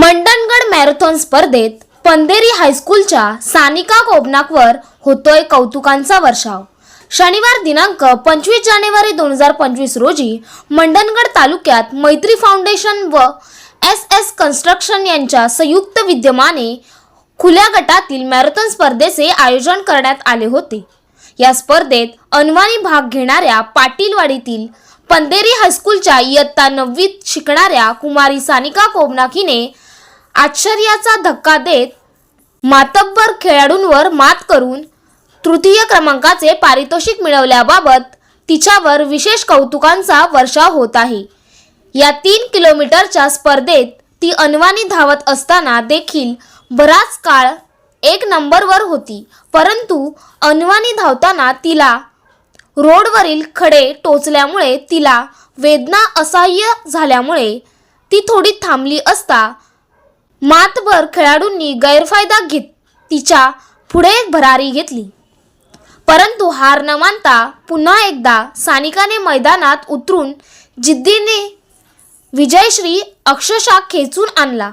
Mandangad marathon स्पर्धेत पंधेरी हायस्कूलच्या सानिका कोबनाकवर होतोय कौतुकांचा वर्षाव. शनिवार दिनांक पंचवीस जानेवारी दोन हजार पंचवीस रोजी मंडणगड तालुक्यात मैत्री फाउंडेशन व एस एस कन्स्ट्रक्शन यांच्या संयुक्त विद्यमाने खुल्या गटातील मॅरेथॉन स्पर्धेचे आयोजन करण्यात आले होते. या स्पर्धेत अनवाणी भाग घेणाऱ्या पाटीलवाडीतील पंधेरी हायस्कूलच्या इयत्ता नववीत शिकणाऱ्या कुमारी सानिका कोबनाकीने आश्चर्याचा धक्का देत मातब्बर खेळाडूंवर मात करून तृतीय क्रमांकाचे पारितोषिक मिळवल्याबाबत तिच्यावर विशेष कौतुकांचा वर्षाव होत आहे. या तीन किलोमीटरच्या स्पर्धेत ती अनवाणी धावत असताना देखील बराच काळ एक नंबरवर होती परंतु अनवाणी धावताना तिला रोडवरील खडे टोचल्यामुळे तिला वेदना असह्य झाल्यामुळे ती थोडी थांबली असता मातभर खेळाडूंनी गैरफायदा घेत तिच्या पुढे भरारी घेतली. परंतु हार न मानता पुन्हा एकदा सानिकाने मैदानात उतरून जिद्दीने विजयश्री अक्षरशः खेचून आणला.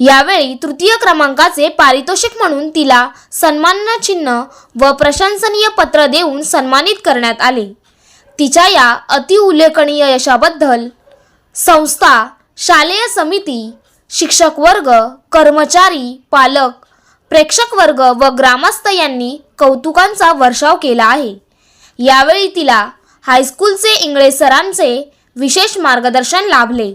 यावेळी तृतीय क्रमांकाचे पारितोषिक म्हणून तिला सन्मानचिन्ह व प्रशंसनीय पत्र देऊन सन्मानित करण्यात आले. तिच्या या अतिउल्लेखनीय यशाबद्दल संस्था शालेय समिती शिक्षक वर्ग कर्मचारी पालक प्रेक्षक वर्ग व ग्रामस्थ यांनी कौतुकांचा वर्षाव केला आहे. यावेळी तिला हायस्कूलचे इंगळे सरांचे विशेष मार्गदर्शन लाभले.